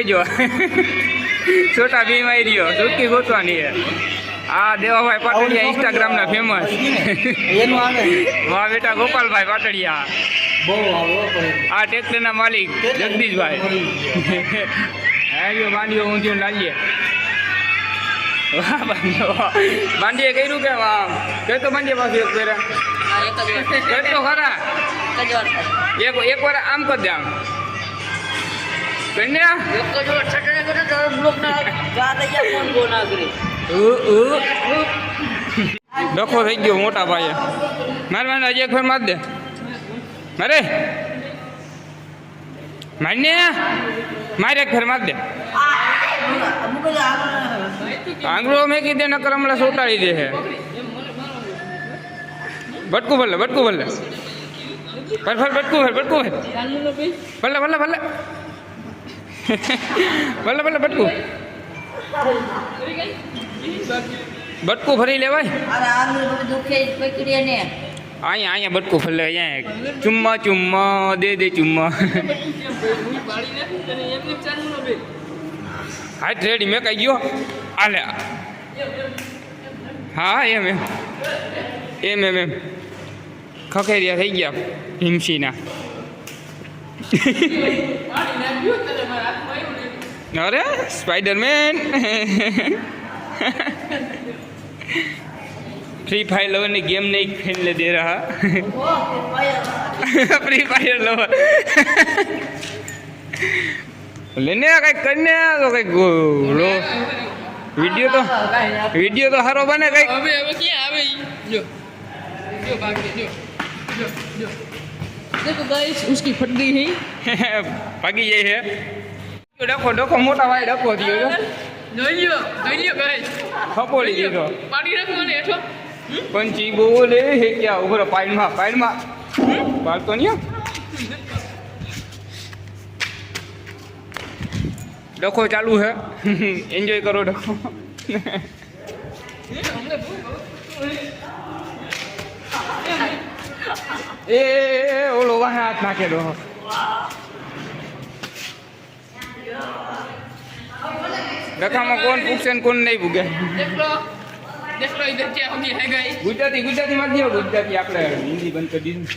કહેજો છોટા ભીમ આવી રહ્યો સુટકી ગોતવાની છે આ દેવાભાઈ પાટડિયા ઇન્સ્ટાગ્રામના ફેમસ એનું આવે વાહ બેટા ગોપાલભાઈ પાટડિયા બહુ આવે હો પણ. આ ટ્રેક્ટરના માલિક જગદીશભાઈ આવ્યો બાંધ્યો ઊંધિયું લાવીએ વાહ બાંધ્યો વાહ. બાંધીએ કર્યું કે આમ કઈ તો બાંધીએ પાછું એક ફેરા કઈ તો ખરા એક એક વાર આમ કરી દે આમ કરીને ડખો થઈ ગયો મોટા ભાઈએ મારે મારે હજી એક ફેર માર દે મારે મારને મારે એક ફેર માર દે આંગળો મેકી દે નકર હમણાં સોટાડી દે છે બટકું ભલે બટકું ભલે ફર ફર બટકું ભર બટકું ભર ભલે ભલે ભલે ભલે ભલે બટકું બટકું ફરી લેવાય અહીંયા અહીંયા બટકું ફરે અહીંયા ચુમ્મા ચુમ્મા દે દે ચુમ્મા હા રેડી મેં કઈ ગયો આલે હા એમ એમ એમ એમ એમ ખખેરિયા થઈ ગયા હિમસીના अरे स्पाइडरमैन फ्री फायर लोगों ने गेम नहीं खेलने दे रहा। फ्री फायर लोगों लेने आ कहीं करने आ तो कहीं लो। वीडियो तो वीडियो तो हरो बने कहीं अबे अबे क्या अबे जो जो भाग जो जो जो। देखो गाइस उसकी फटी है। पागी ये है। ભાગી જાય છે ડખો ડખો મોટા ભાઈ ડખો થયો જો જોઈ લ્યો જોઈ લ્યો ગાઈસ ખપોડી દીધો પાડી રાખો ને હેઠો પંચી બોલે હે ક્યાં ઉભરો પાઈડમાં પાઈડમાં પાડતો નહીં હો. ડખો ચાલુ હે એન્જોય કરો ડખો એ એ, એ, ઓલો વાહે હાથ નાખેલો રખામાં કોણ પૂછશે કોણ નહીં ભૂગે? ગુજરાતી ગુજરાતી માં જ ગુજરાતી આપણે હિન્દી બંધ કરી દીધું.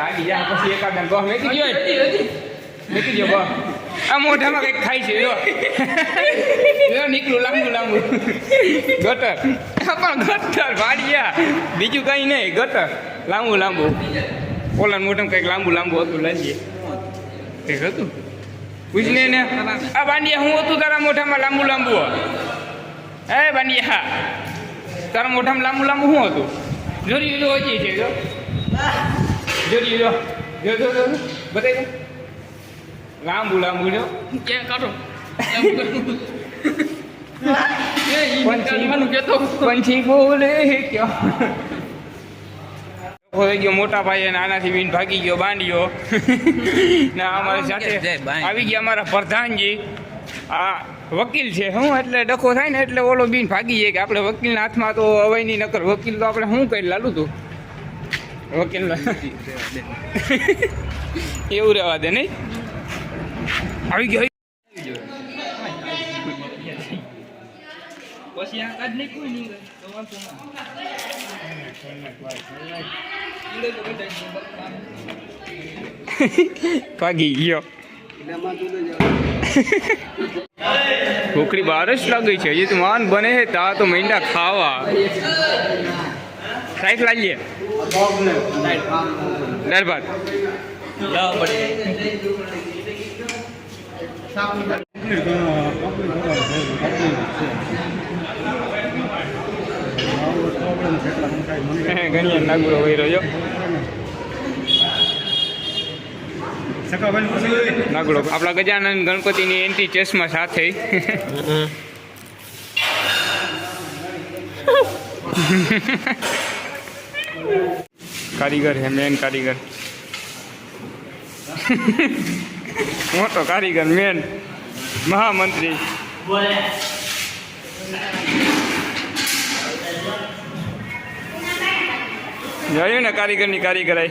લાગી જા પછી એકાદ બસ મેકી ગયો મેકી ગયો બસ આ મોઢામાં કંઈક ખાય છે જો નીકળું લાંબુ લાંબુ. ગટર. પણ ગટર વાડિયા. બીજું કંઈ નહીં ગટર. લાંબુ લાંબુ. ઓલા મોટામાં કંઈક લાંબુ લાંબુ હતું લાગીએ કંઈક હતું. પૂછને ને આ બાંડિયા હું હતું તારા મોઢામાં લાંબુ લાંબુ હે બાંડિયા તારા મોઢામાં લાંબુ લાંબુ શું હતું? જોરી લીધું ઓછી છે જો. જોરી લીધો જો જો જો બતાવી લાંબુ લાંબુ જો. ક્યાં કાઢો? પંછી બોલે હોય ગયો મોટા ભાઈ આનાથી બીન ભાગી ગયો બાંડ્યો. ના અમારી સાથે આવી ગયા અમારા પ્રધાનજી. આ વકીલ છે હું એટલે ડખો થાય ને એટલે ઓલો બીન ભાગી જાય કે આપણે વકીલના હાથમાં તો અવાય નહીં નકર વકીલ તો આપણે શું કરી લાલું તું? વકીલ એવું રહેવા દે નહીં? આવી ગયો પછી આ કાઢ નહીં કોઈ નહીં તો વાંધો ના ભાગી ગયો છોકરી બહાર જ લાગી છે હજી તો માન બને છે તા તો મહિના ખાવા સાઈઠ લાવીએ દાળ ભાત ઘણી નાગુરો વહી રહ્યો નાગડો. આપણા ગજાનંદ ગણપતિની એન્ટી ચેસમાં સાથે. કારીગર હે મેન કારીગર. મોટો કારીગર મેન મહામંત્રી. જોયું ને કારીગરની કારીગરાઈ.